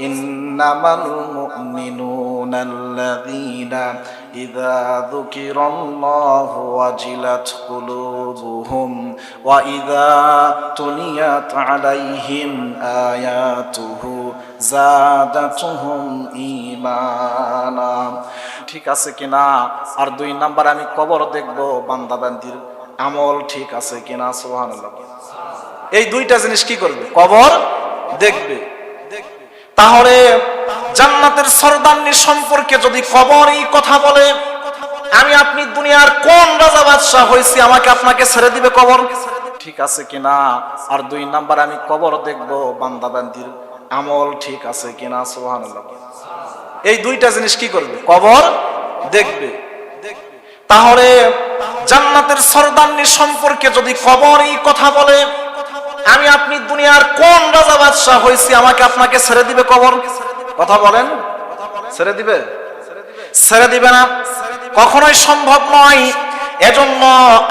إنما المؤمنون الذين إذا ذكر الله وجلت قلوبهم وإذا تليت عليهم آياته زادتهم إيمانا ঠিক আছে কিনা আর দুই নাম্বার আমি কবর দেখব বান্দা বান্দির আমল ঠিক আছে কিনা সুবহানাল্লাহ এই দুইটা জিনিস কি করবে কবর দেখবে তাহলে জান্নাতের সরদারনি সম্পর্কে যদি কবর এই কথা বলে, আমি আপনি দুনিয়ার কোন রাজা বাদশাহ হয়েছি, আমাকে আপনাকে ছেড়ে দিবে কবর? ঠিক আছে কিনা? আর দুই নাম্বার, আমি কবর দেখব, বান্দা বান্দির আমল ঠিক আছে কিনা? সুবহানাল্লাহ। এই দুইটা জিনিস কি করবে? কবর দেখবে। তাহলে জান্নাতের সরদারনি সম্পর্কে যদি কবর এই কথা বলে আমি আপনি দুনিয়ার কোন রাজা বাদশাহ হয়েছি, আমাকে আপনাকে ছেড়ে দিবে কবর? কথা বলেন। ছেড়ে দিবে? ছেড়ে দিবে না। কখনোই সম্ভব নয়। এজন্য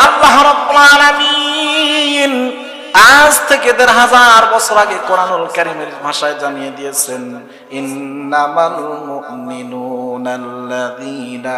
আল্লাহ রাব্বুল আলামিন আজ থেকে দেড় হাজার বছর আগে কোরআনুল কারিমের ভাষায় জানিয়ে দিয়েছেন, ইন্নামাল মুমিনুনাল্লাযীনা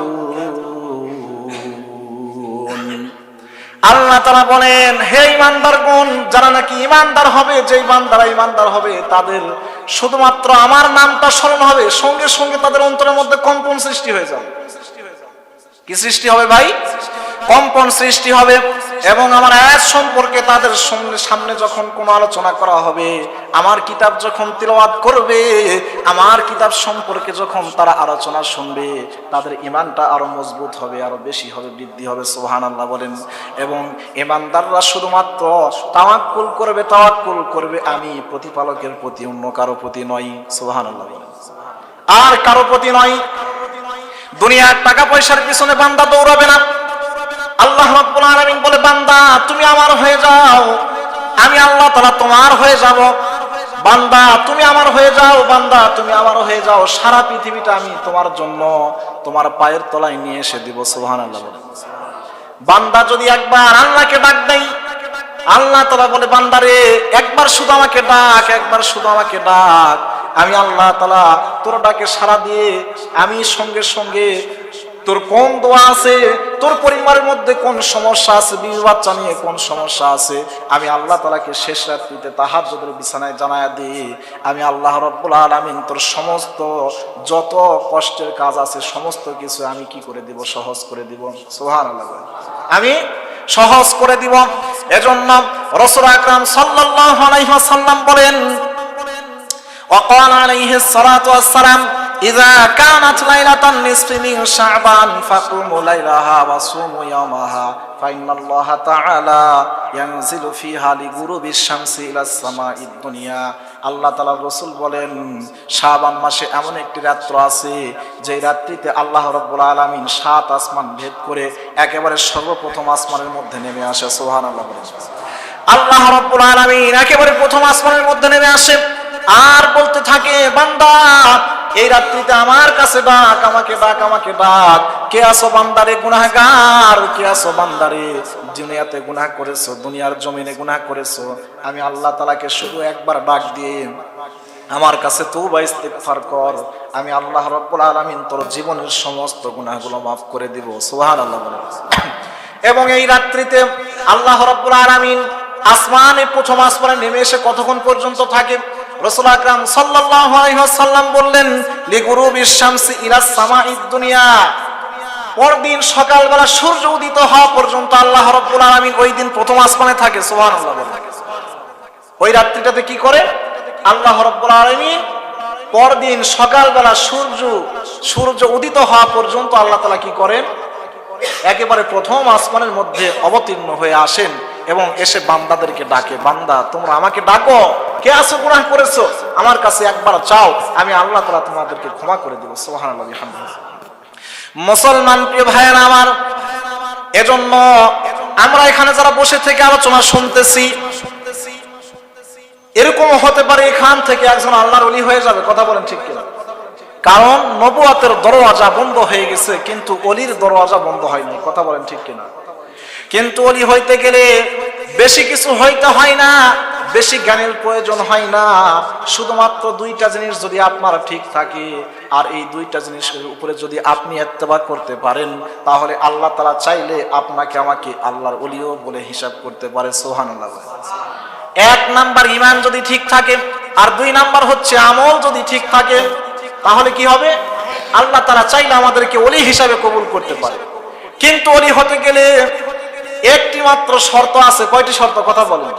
আল্লাহ তারা বলেন, হে ইমানদার গুণ যারা নাকি ইমানদার হবে যে ইমানদারা ইমানদার হবে, তাদের শুধুমাত্র আমার নামটা স্মরণ হবে, সঙ্গে সঙ্গে তাদের অন্তরের মধ্যে কম্পন সৃষ্টি হয়ে যাবে। কি সৃষ্টি হবে ভাই? কম্পন সৃষ্টি হবে এবং আমার এক সম্পর্কে তাদের সামনে যখন কোনো আলোচনা করা হবে, আমার কিতাব যখন তিলওয়াত করবে, আমার কিতাব সম্পর্কে যখন তারা আলোচনা শুনবে, তাদের ইমানটা আরও মজবুত হবে, আরও বেশি হবে, বৃদ্ধি হবে সোহান আল্লাহ বলেন। এবং ইমানদাররা শুধুমাত্র তাওয়াক্কুল করবে তাওয়াক্কুল করবে, আমি প্রতিপালকের প্রতি অন্য কারও প্রতি নয় সোহান আল্লাহ বলেন। আর কারও প্রতি নয় দুনিয়ার টাকা পয়সার পিছনে বান্দা দৌড়াবে না। আল্লাহ রাব্বুল আলামিন বলে, বান্দা, তুমি আমার হয়ে যাও। আমি আল্লাহ তাআলা তোমার হয়ে যাব। বান্দা, তুমি আমার হয়ে যাও, বান্দা, তুমি আমার হয়ে যাও। সারা পৃথিবীটা আমি তোমার জন্য তোমার পায়ের তলায় নিয়ে এসে দিব, সুবহানাল্লাহ বান্দা, যদি একবার আল্লাহকে ডাক দেয় আল্লাহ তাআলা বলে বান্দারে একবার শুধু আমাকে ডাক, একবার শুধু আমাকে ডাক। আমি আল্লাহ তাআলা তোর ডাকে সাড়া দিয়ে, আমি সঙ্গে সঙ্গে তোর কোন দোয়া আছে? তোর পরিবারের মধ্যে কোন সমস্যা আছে? বিবি বাচ্চা নিয়ে কোন সমস্যা আছে? আমি আল্লাহ তালাকে শেষ রাত্রিতে তাহার যদি বিছানায় জানায় দিই। আমি আল্লাহ রব্বুল আলমিন তোর সমস্ত যত কষ্টের কাজ আছে, সমস্ত কিছু আমি কি করে দিব? সহজ করে দিব। সোহান আমি সহজ করে দিব। এজন্য রসুল আকরাম সাল্লাহ আলাইহাসাল্লাম বলেন অকাল আলাইহ সালাম কানাত লাইলাতান শাবান ফাকুমু লাইলাহা ওয়া সুমু ইয়ামাহা তাআলা ইয়ানজিলু ফিহা ইলা সামাইদ দুনিয়া। আল্লাহ তাআলা রাসূল বলেন, শাবান মাসে এমন একটি রাত্র আছে যে রাত্রিতে আল্লাহ রাব্বুল আলামিন সাত আসমান ভেদ করে একেবারে সর্বপ্রথম আসমানের মধ্যে নেমে আসে, সুবহানাল্লাহ আল্লাহ রাব্বুল আলামিন একেবারে প্রথম আসমানের মধ্যে নেমে আসে। আর বলতে থাকে, বান্দা এই রাত্রিতে আমার কাছে ডাক আমাকে ডাক আমাকে ডাক কে আসো বান্দারে গুনাহগার? কে আসো বান্দারে দুনিয়াতে গুনাহ করেছ, দুনিয়ার জমিনে গুনাহ করেছ? আমি আল্লাহ তালাকে শুধু একবার ডাক দিয়ে আমার কাছে তৌবা ইস্তেগফার কর। আমি আল্লাহ রব্বুল আলামিন তোর জীবনের সমস্ত গুনাহগুলো মাফ করে দিব। সুবহানাল্লাহ বলে। এবং এই রাত্রিতে আল্লাহ রব্বুল আলামিন আসমানে প্রথম আসমানে নেমে এসে কতক্ষণ পর্যন্ত থাকে? রসুল আকরাম সাল্লাল্লাহু আলাইহি ওয়াসাল্লাম বললেন লিগুরুবিশ শামসি ইলা সামাইদ দুনিয়া। পরদিন সকালবেলা সূর্য উদিত হওয়া পর্যন্ত আল্লাহ রাব্বুল আলামিন ওই দিন প্রথম আসমানে থাকে, সুবহানাল্লাহ ওই রাত্রিটাতে কি করে? আল্লাহ রাব্বুল আলামিন পরদিন সকালবেলা সূর্য সূর্য উদিত হওয়া পর্যন্ত আল্লাহ তাআলা কি করেন? একেবারে প্রথম আসমানের মধ্যে অবতীর্ণ হয়ে আসেন। এবং এসে বান্দাদেরকে ডাকে, বান্দা, তোমরা আমাকে ডাকো। কে আছো গুনাহ করেছ? আমার কাছে একবার চাও, আমি আল্লাহ তাআলা তোমাদেরকে ক্ষমা করে দেব। বিহামদিহি। মুসলমান প্রিয় ভাইয়েরা আমার, এজন্য আমরা এখানে যারা বসে থেকে আলোচনা শুনতেছি, এরকম হতে পারে এখান থেকে একজন আল্লাহর অলি হয়ে যাবে, কথা বলেন ঠিক কিনা? কারণ নবুয়াতের দরওয়াজা বন্ধ হয়ে গেছে, কিন্তু অলির দরওয়াজা বন্ধ হয়নি, কথা বলেন ঠিক কিনা? কিন্তু অলি হইতে গেলে বেশি কিছু হইতে হয় না, বেশি জ্ঞানের প্রয়োজন হয় না। শুধুমাত্র দুইটা জিনিস যদি আপনার ঠিক থাকে, আর এই দুইটা জিনিসের উপরে যদি আপনি এত্তেবা করতে পারেন, তাহলে আল্লাহ তালা চাইলে আপনাকে আমাকে আল্লাহর অলিও বলে হিসাব করতে পারে সোহান এক নাম্বার ইমান যদি ঠিক থাকে, আর দুই নাম্বার হচ্ছে আমল যদি ঠিক থাকে, তাহলে কি হবে? আল্লাহ তারা চাইলে আমাদেরকে অলি হিসাবে কবুল করতে পারে। কিন্তু অলি হতে গেলে একটি মাত্র শর্ত আছে। কয়টি শর্ত? কথা বলেন।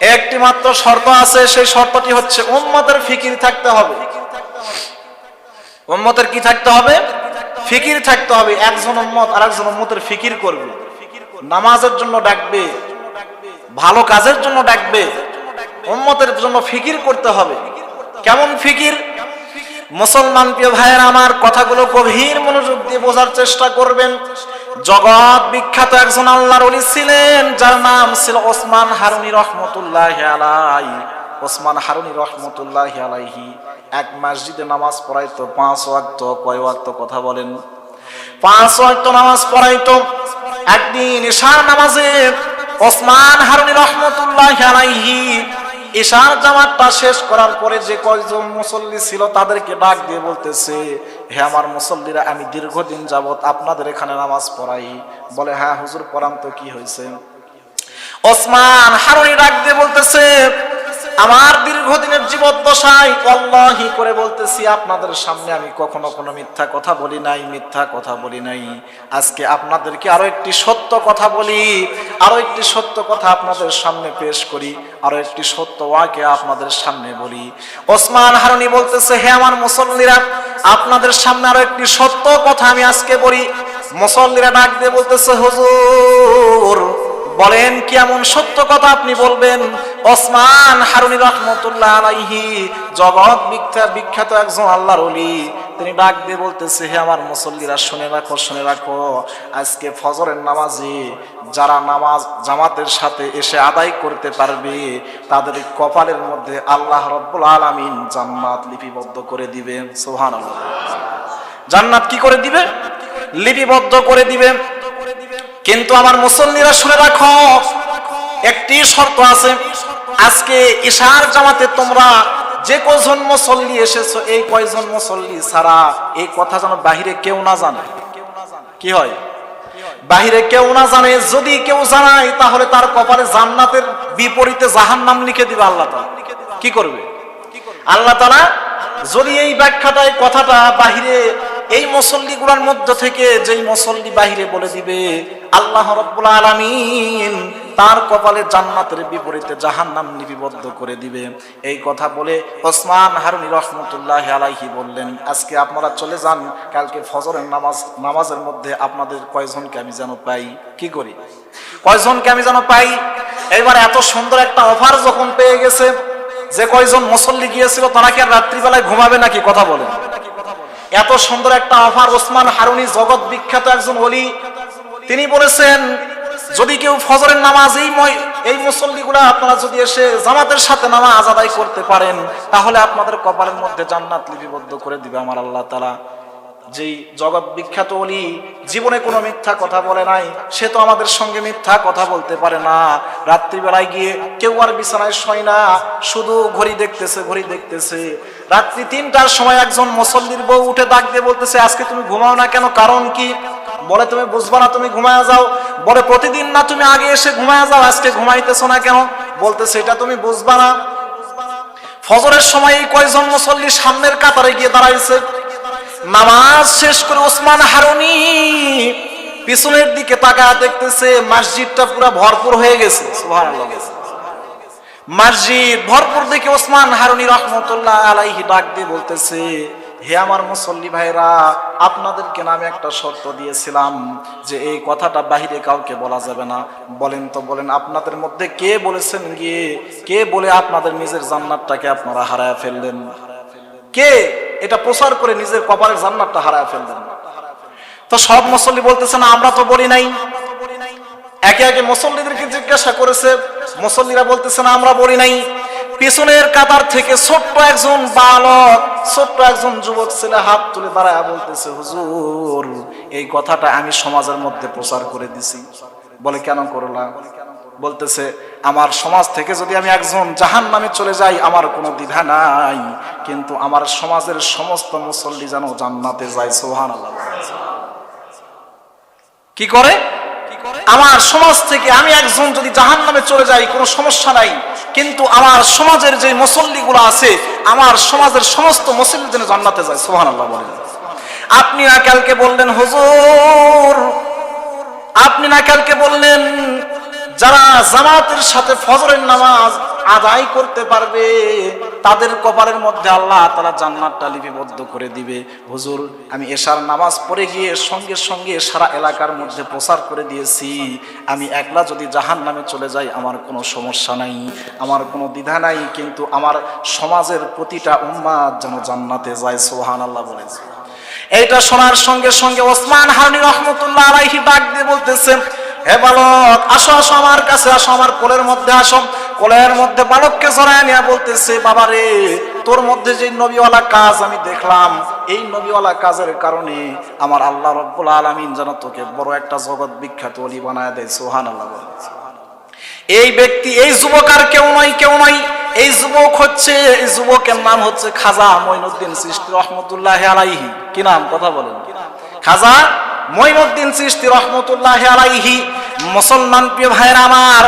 একটি মাত্র শর্ত আছে, সেই শর্তটি হচ্ছে উম্মতের ফিকির থাকতে হবে। উম্মতের কি থাকতে হবে? ফিকির থাকতে হবে। একজন উম্মত আর একজন উম্মতের ফিকির করবে। নামাজের জন্য ডাকবে। ভালো কাজের জন্য ডাকবে। উম্মতের জন্য ফিকির করতে হবে। কেমন ফিকির? মুসলমান প্রিয় ভাইয়ের, আমার কথাগুলো গভীর মনোযোগ দিয়ে বোঝার চেষ্টা করবেন। জগৎ বিখ্যাত একজন আল্লাহর ওলি ছিলেন, যার নাম ছিল ওসমান হারুনি রহমতুল্লাহ আলাই ওসমান হারুনি রহমতুল্লাহ আলাইহি এক মসজিদে নামাজ পড়াইতো, পাঁচ ওয়াক্ত, কয় ওয়াক্ত কথা বলেন। পাঁচ ওয়াক্ত নামাজ পড়াইতো, একদিন ঈশার নামাজে ওসমান হারুনি রহমতুল্লাহ আলাইহি ঈশার জামাতটা শেষ করার পরে যে কয়জন মুসল্লি ছিল তাদেরকে ডাক দিয়ে বলতেছে, হে আমার মুসল্লিরা, আমি দীর্ঘদিন যাবত আপনাদের এখানে নামাজ পড়াই। বলে হ্যাঁ হুজুর পড়াম তো, কি হয়েছে? ওসমান হারুনি ডাক দিয়ে বলতেছে আমার দীর্ঘদিনের জীবদ্দশায় অল্লাহি করে বলতেছি, আপনাদের সামনে আমি কখনো কোনো মিথ্যা কথা বলি নাই, মিথ্যা কথা বলি নাই। আজকে আপনাদেরকে আরও একটি সত্য কথা বলি, আরও একটি সত্য কথা আপনাদের সামনে পেশ করি, আরও একটি সত্য ওয়াকে আপনাদের সামনে বলি। ওসমান হারুনি বলতেছে, হে আমার মুসল্লিরা, আপনাদের সামনে আরও একটি সত্য কথা আমি আজকে বলি। মুসল্লিরা ডাক দিয়ে বলতেছে, হুজুর বলেন, কি এমন সত্য কথা আপনি বলবেন? ওসমান হারুনি রহমতুল্লাহ আলাইহি, জগৎ বিখ্যাত বিখ্যাত একজন আল্লাহর ওলি। তিনি ডাক দিয়ে বলতেছে, হে আমার মুসল্লিরা, শুনে রাখো শুনে রাখো। আজকে ফজরের নামাজে যারা নামাজ জামাতের সাথে এসে আদায় করতে পারবে, তাদের কপালের মধ্যে আল্লাহ রব্বুল আলামিন জান্নাত লিপিবদ্ধ করে দিবেন। সুবহানাল্লাহ। জান্নাত কি করে দিবে? লিপিবদ্ধ করে দিবে। কিন্তু আমার মুসল্লিরা শুনে রাখো, একটি শর্ত আছে। আজকে ইশার জামাতে তোমরা যে কয়জন মুসল্লি এসেছ, এই কয়জন মুসল্লি ছাড়া এই কথা যেন বাহিরে কেউ না জানে। কি হয়? বাহিরে কেউ না জানে, যদি কেউ জানায়, তাহলে তার কপালে জান্নাতের বিপরীতে জাহান্নাম লিখে দিবে আল্লাহ কি করবে? আল্লাহ তাআলা যদি এই ব্যাখ্যাটায়, কথাটা বাহিরে এই মুসল্লিগুলোর মধ্য থেকে যেই মুসল্লি বাহিরে বলে দিবে আল্লাহ রব্বুল আলামিন তার কপালে জান্নাতের বিপরীতে জাহান্নাম লিপিবদ্ধ করে দিবে। এই কথা বলে ওসমান হারুনি রহমতুল্লাহ আলাইহি বললেন, আজকে আপনারা চলে যান, কালকে ফজরের নামাজ, নামাজের মধ্যে আপনাদের কয়জনকে আমি যেন পাই? কি করি? কয়জনকে আমি যেন পাই? এবার এত সুন্দর একটা অফার যখন পেয়ে গেছে, যে কয়জন মুসল্লি গিয়েছিল, তারা কি আর রাত্রিবেলায় ঘুমাবে নাকি? কথা বলেন। এত সুন্দর একটা অফার ওসমান হারুনি, জগৎ বিখ্যাত একজন অলি তিনি বলেছেন, যদি কেউ ফজরের নামাজ এই এই মুসল্লিগুলা আপনারা যদি এসে জামাতের সাথে নামাজ আদায় করতে পারেন, তাহলে আপনাদের কপালের মধ্যে জান্নাত লিপিবদ্ধ করে দিবে আমার আল্লাহ তালা যেই জগৎ বিখ্যাত অলি, জীবনে কোনো মিথ্যা কথা বলে নাই, সে তো আমাদের সঙ্গে মিথ্যা কথা বলতে পারে না। রাত্রিবেলায় গিয়ে কেউ আর বিছানায় শোয় না, শুধু ঘড়ি দেখতেছে ঘড়ি দেখতেছে। রাত্রি তিনটার সময় একজন মুসল্লির বউ উঠে ডাক দিয়ে বলতেছে, আজকে তুমি ঘুমাও না কেন? কারণ কি? বলে তুমি বুঝবা না, তুমি ঘুমায় যাও। বলে, প্রতিদিন না, তুমি আগে এসে ঘুমায় যাও, আজকে ঘুমাইতেছো না কেন? বলতেছে, এটা তুমি বুঝবা না। ফজরের সময় কয়জন মুসল্লি সামনের কাতারে গিয়ে দাঁড়াইছে? নামাজ শেষ করে ওসমান হারুনি পিছনের দিকে তাকা দেখতেছে, মসজিদটা পুরো ভরপুর হয়ে গেছে। মসজিদ ভরপুর দেখে ওসমান হারুনি রহমতুল্লাহ আলাইহি ডাক দিয়ে বলতেছে হে আমার মুসল্লি ভাইরা, আপনাদেরকে নামে একটা শর্ত দিয়েছিলাম যে এই কথাটা বাহিরে কাউকে বলা যাবে না। বলেন তো, বলেন, আপনাদের মধ্যে কে বলেছেন গিয়ে? কে বলে আপনাদের নিজের জান্নাতটাকে আপনারা হারায় ফেললেন? কে? এটা প্রচার করে নিজের কপালের জান্নাতটা হারায় ফেললেন? তো সব মুসল্লি বলতেছে, না, আমরা তো বলি নাই। একে একে মুসল্লিদেরকে জিজ্ঞাসা করেছে, মুসল্লিরা বলতেছে, না, আমরা বলি নাই। পিছনের কাতার থেকে ছোট্ট একজন বালক ছোট্ট একজন যুবক ছেলে হাত তুলে দাঁড়ায় বলতেছে, হুজুর, এই কথাটা আমি সমাজের মধ্যে প্রচার করে দিছি। বলে, কেন করলাম বলতেছে, আমার সমাজ থেকে যদি আমি একজন জাহান নামে চলে যাই, আমার কোনো দ্বিধা নাই, কিন্তু আমার সমাজের সমস্ত মুসল্লি যেন জান্নাতে যায় সোহান আল্লাহ কি করে? আমার সমাজ থেকে আমি একজন যদি জাহান নামে চলে যাই, কোনো সমস্যা নাই। কিন্তু আমার সমাজের যে মুসল্লিগুলো আছে, আমার সমাজের সমস্ত মুসল্লি যেন জান্নাতে যায়। সোহান আল্লাহ বলেন। আপনি না কালকে বললেন, হুজুর, আপনি না কালকে বললেন যারা জামাতের সাথে ফজরের নামাজ আদায় করতে পারবে, তাদের কপালের মধ্যে আল্লাহ তারা জান্নাতটা লিপিবদ্ধ করে দিবে। হুজুর, আমি এশার নামাজ পড়ে গিয়ে সঙ্গে সঙ্গে সারা এলাকার মধ্যে প্রচার করে দিয়েছি। আমি একলা যদি জাহান নামে চলে যাই, আমার কোনো সমস্যা নাই, আমার কোনো দ্বিধা নাই, কিন্তু আমার সমাজের প্রতিটা উম্মাদ যেন জান্নাতে যায় সোহান আল্লাহ বলেছে এইটা শোনার সঙ্গে সঙ্গে ওসমান হারনি রহমতুল্লাহ আলাইহি ডাক দিয়ে বলতেছেন হে বালক, আসো আসো আমার কাছে, আসো আমার কোলের মধ্যে, আসো। কোলের মধ্যে বালককে জড়ায় নিয়ে বলতেছে, বাবা রে, তোর মধ্যে যে নবীওয়ালা কাজ আমি দেখলাম, এই নবীওয়ালা কাজের কারণে আমার আল্লাহ রব্বুল আলামিন যেন তোকে বড় একটা জগৎ বিখ্যাত অলি বানায় দেয় সোহান আল্লাহ এই ব্যক্তি, এই যুবক আর কেউ নয় কেউ নয়। এই যুবক হচ্ছে, এই যুবকের নাম হচ্ছে খাজা মঈনুদ্দিন সৃষ্টি রহমতুল্লাহ আলাইহি। কি নাম? কথা বলেন। খাজা মঈনুদ্দিন সৃষ্টি রহমতুল্লাহ আলাইহি মুসলমান প্রিয় ভাইয়ের আমার